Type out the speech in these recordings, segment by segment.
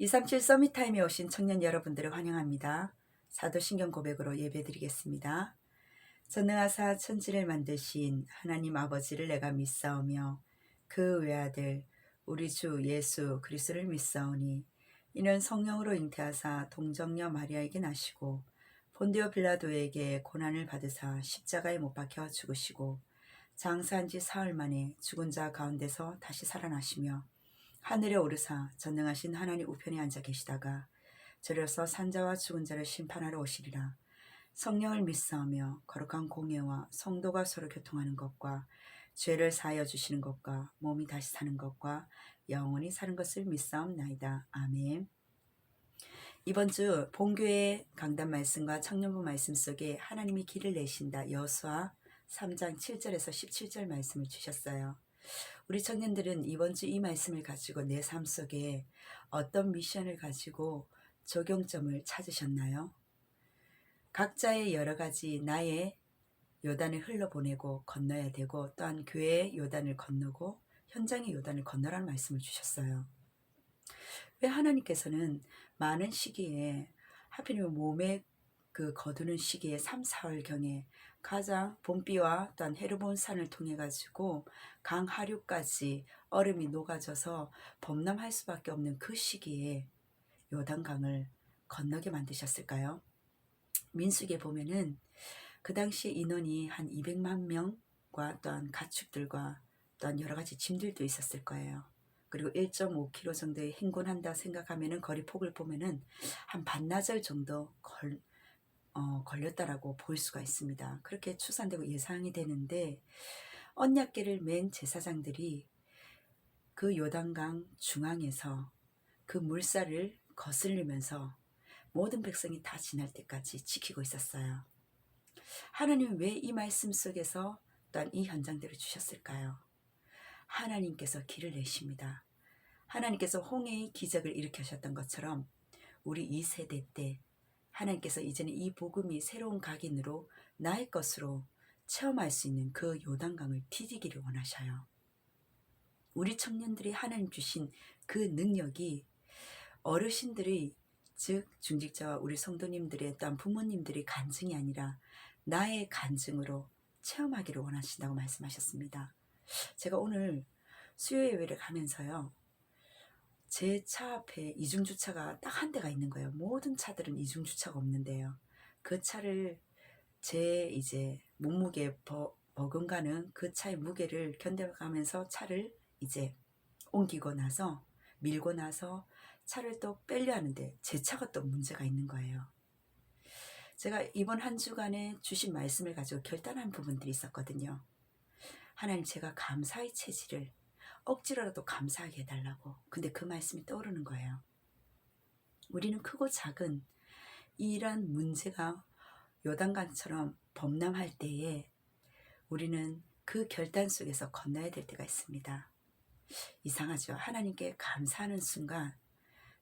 237 서밋타임에 오신 청년 여러분들을 환영합니다. 사도신경 고백으로 예배드리겠습니다. 전능하사 천지를 만드신 하나님 아버지를 내가 믿사오며 그 외아들 우리 주 예수 그리스도를 믿사오니 이는 성령으로 잉태하사 동정녀 마리아에게 나시고 본디오 빌라도에게 고난을 받으사 십자가에 못 박혀 죽으시고 장사한 지 사흘 만에 죽은 자 가운데서 다시 살아나시며 하늘에 오르사 전능하신 하나님 우편에 앉아 계시다가 저려서 산자와 죽은 자를 심판하러 오시리라. 성령을 믿사오며 거룩한 공예와 성도가 서로 교통하는 것과 죄를 사하여 주시는 것과 몸이 다시 사는 것과 영원히 사는 것을 믿사옵나이다. 아멘. 이번 주 본교회 강단 말씀과 청년부 말씀 속에 하나님이 길을 내신다 여수와 3장 7절에서 17절 말씀을 주셨어요. 우리 청년들은 이번 주 이 말씀을 가지고 내 삶 속에 어떤 미션을 가지고 적용점을 찾으셨나요? 각자의 여러 가지 나의 요단을 흘러보내고 건너야 되고 또한 교회의 요단을 건너고 현장의 요단을 건너라는 말씀을 주셨어요. 왜 하나님께서는 많은 시기에 하필이면 몸에 그 거두는 시기에 3, 4월경에 가장 봄비와 또한 헤르본 산을 통해 가지고 강 하류까지 얼음이 녹아져서 범람할 수밖에 없는 그 시기에 요단강을 건너게 만드셨을까요? 민수기에 보면은 그 당시 인원이 한 200만 명과 또한 가축들과 또한 여러 가지 짐들도 있었을 거예요. 그리고 1.5km 정도의 행군한다 생각하면은 거리 폭을 보면은 한 반나절 정도 걸, 어, 걸렸다라고 볼 수가 있습니다. 그렇게 추산되고 예상이 되는데 언약계를 맨 제사장들이 그 요단강 중앙에서 그 물살을 거슬리면서 모든 백성이 다 지날 때까지 지키고 있었어요. 하나님 왜이 말씀 속에서 또한 이 현장들을 주셨을까요? 하나님께서 길을 내십니다. 하나님께서 홍해의 기적을 일으키셨던 것처럼 우리 이 세대 때 하나님께서 이제는 이 복음이 새로운 각인으로 나의 것으로 체험할 수 있는 그 요단강을 디디기를 원하셔요. 우리 청년들이 하나님 주신 그 능력이 어르신들의 즉 중직자와 우리 성도님들의 또한 부모님들의 간증이 아니라 나의 간증으로 체험하기를 원하신다고 말씀하셨습니다. 제가 오늘 수요 예배를 가면서요. 제 차 앞에 이중 주차가 딱 한 대가 있는 거예요. 모든 차들은 이중 주차가 없는데요. 그 차를 제 이제 몸무게 버, 버금가는 그 차의 무게를 견뎌가면서 차를 이제 옮기고 나서 밀고 나서 차를 또 빼려 하는데 제 차가 또 문제가 있는 거예요. 제가 이번 한 주간에 주신 말씀을 가지고 결단한 부분들이 있었거든요. 하나님 제가 감사의 체질을 억지로라도 감사하게 해달라고. 근데 그 말씀이 떠오르는 거예요. 우리는 크고 작은 이러한 문제가 요단강처럼 범람할 때에 우리는 그 결단 속에서 건너야 될 때가 있습니다. 이상하죠. 하나님께 감사하는 순간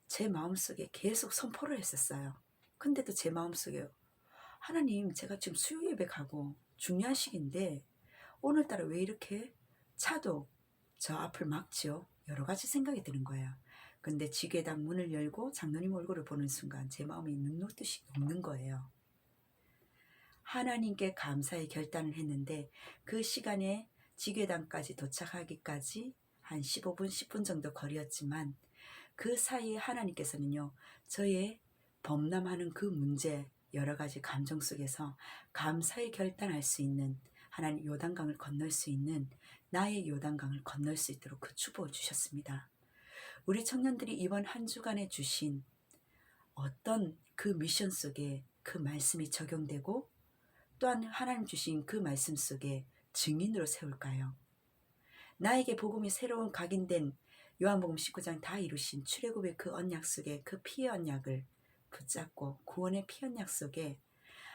제 마음속에 계속 선포를 했었어요. 근데도 제 마음속에 하나님 제가 지금 수요 예배 가고 중요한 시기인데 오늘따라 왜 이렇게 차도 저 앞을 막지요? 여러 가지 생각이 드는 거예요. 근데 지게당 문을 열고 장로님 얼굴을 보는 순간 제 마음이 눈 녹듯이 녹는 거예요. 하나님께 감사의 결단을 했는데 그 시간에 지게당까지 도착하기까지 한 15분, 10분 정도 거리였지만 그 사이에 하나님께서는요, 저의 범람하는 그 문제, 여러 가지 감정 속에서 감사의 결단할 수 있는 하나님 요단강을 건널 수 있는 나의 요단강을 건널 수 있도록 그 축복을 주셨습니다. 우리 청년들이 이번 한 주간에 주신 어떤 그 미션 속에 그 말씀이 적용되고 또한 하나님 주신 그 말씀 속에 증인으로 세울까요? 나에게 복음이 새로운 각인된 요한복음 19장 다 이루신 출애굽의 그 언약 속에 그 피의 언약을 붙잡고 구원의 피 언약 속에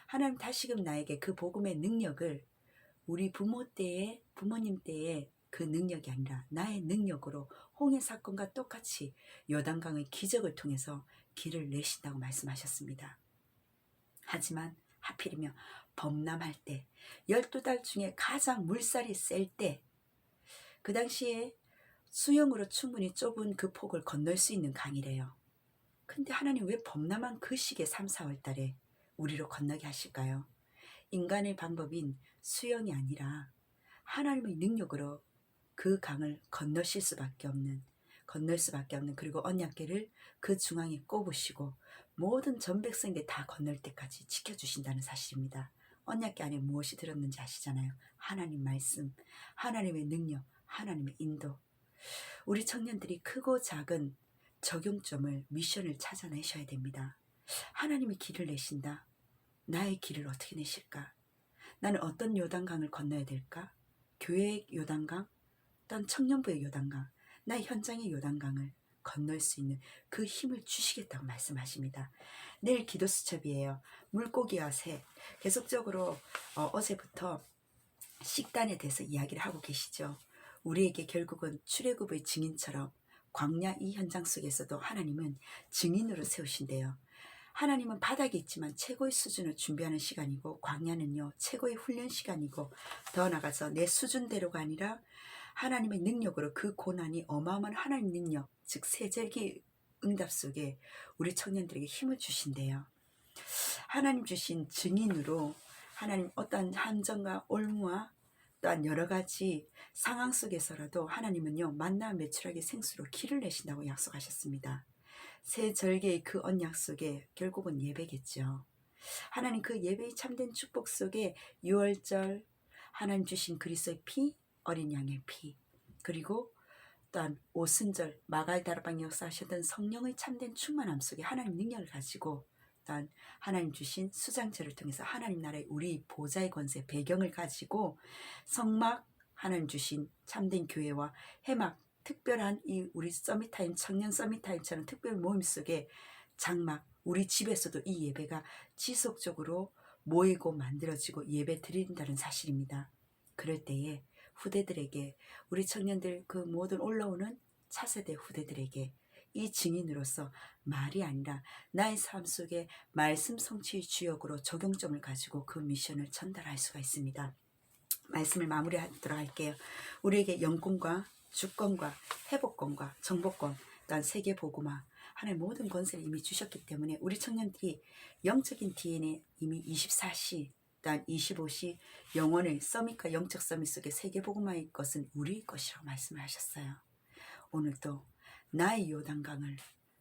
하나님 다시금 나에게 그 복음의 능력을 우리 부모 때의 부모님 때의 그 능력이 아니라 나의 능력으로 홍해 사건과 똑같이 요단강의 기적을 통해서 길을 내신다고 말씀하셨습니다. 하지만 하필이면 범람할 때 12달 중에 가장 물살이 셀 때 그 당시에 수영으로 충분히 좁은 그 폭을 건널 수 있는 강이래요. 근데 하나님 왜 범람한 그 시기에 3, 4월 달에 우리로 건너게 하실까요? 인간의 방법인 수영이 아니라 하나님의 능력으로 그 강을 건너실 수밖에 없는 건널 수밖에 없는 그리고 언약계를 그 중앙에 꼽으시고 모든 전 백성들 다 건널 때까지 지켜주신다는 사실입니다. 언약계 안에 무엇이 들었는지 아시잖아요. 하나님 말씀, 하나님의 능력, 하나님의 인도. 우리 청년들이 크고 작은 적용점을 미션을 찾아내셔야 됩니다. 하나님이 길을 내신다. 나의 길을 어떻게 내실까? 나는 어떤 요단강을 건너야 될까? 교회의 요단강, 또한 청년부의 요단강, 나의 현장의 요단강을 건널 수 있는 그 힘을 주시겠다고 말씀하십니다. 내일 기도 수첩이에요. 물고기와 새. 계속적으로 어, 제부터 식단에 대해서 이야기를 하고 계시죠. 우리에게 결국은 출애굽의 증인처럼 광야 이 현장 속에서도 하나님은 증인으로 세우신대요. 하나님은 바닥에 있지만 최고의 수준을 준비하는 시간이고 광야는요 최고의 훈련 시간이고 더 나아가서 내 수준대로가 아니라 하나님의 능력으로 그 고난이 어마어마한 하나님 능력 즉 세절기 응답 속에 우리 청년들에게 힘을 주신대요. 하나님 주신 증인으로 하나님 어떠한 함정과 올무와 또한 여러 가지 상황 속에서라도 하나님은요 만나 매출하게 생수로 길을 내신다고 약속하셨습니다. 새 절개의 그 언약 속에 결국은 예배겠죠. 하나님 그 예배의 참된 축복 속에 6월절 하나님 주신 그리스도의 피, 어린 양의 피, 그리고 또한 오순절 마갈다르방 역사하셨던 성령의 참된 충만함 속에 하나님 능력을 가지고 또한 하나님 주신 수장체를 통해서 하나님 나라의 우리 보좌의 권세 배경을 가지고 성막 하나님 주신 참된 교회와 해막 특별한 이 우리 서밋타임 청년 서밋타임처럼 특별 모임 속에 장막 우리 집에서도 이 예배가 지속적으로 모이고 만들어지고 예배 드린다는 사실입니다. 그럴 때에 후대들에게 우리 청년들 그 모든 올라오는 차세대 후대들에게 이 증인으로서 말이 아니라 나의 삶 속에 말씀 성취의 주역으로 적용점을 가지고 그 미션을 전달할 수가 있습니다. 말씀을 마무리하도록 할게요. 우리에게 영권과 주권과 회복권과 정복권, 또한 세계 보고마 하나의 모든 권세를 이미 주셨기 때문에 우리 청년들이 영적인 DNA 이미 24시 또한 25시 영원의 서밋과 영적 서밋 속에 세계 보고마의 것은 우리의 것이라고 말씀하셨어요. 오늘도 나의 요단강을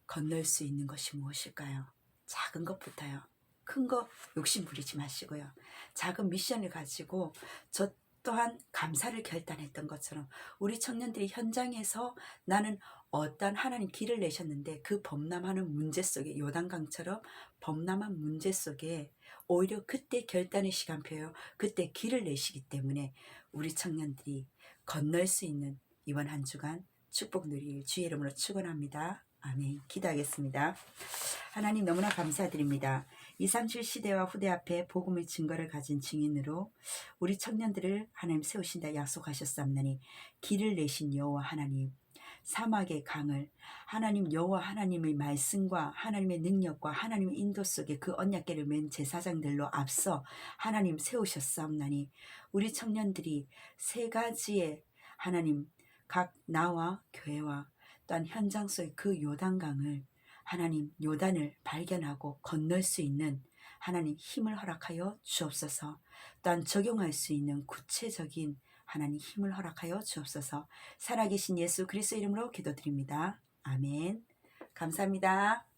건널 수 있는 것이 무엇일까요? 작은 것부터요. 큰 거 욕심 부리지 마시고요. 작은 미션을 가지고 저 또한 감사를 결단했던 것처럼 우리 청년들이 현장에서 나는 어떤 하나님 길을 내셨는데 그 범람하는 문제 속에 요단강처럼 범람한 문제 속에 오히려 그때 결단의 시간표요. 그때 길을 내시기 때문에 우리 청년들이 건널 수 있는 이번 한 주간 축복 누릴 주의 이름으로 축원합니다. 아멘. 기도하겠습니다. 하나님 너무나 감사드립니다. 237 시대와 후대 앞에 복음의 증거를 가진 증인으로 우리 청년들을 하나님 세우신다 약속하셨사옵나니 길을 내신 여호와 하나님 사막의 강을 하나님 여호와 하나님의 말씀과 하나님의 능력과 하나님의 인도 속에 그 언약계를 맨 제사장들로 앞서 하나님 세우셨사옵나니 우리 청년들이 세 가지의 하나님 각 나와 교회와 또한 현장 속의 그 요단강을 하나님 요단을 발견하고 건널 수 있는 하나님 힘을 허락하여 주옵소서. 또한 적용할 수 있는 구체적인 하나님 힘을 허락하여 주옵소서. 살아계신 예수 그리스도 이름으로 기도드립니다. 아멘. 감사합니다.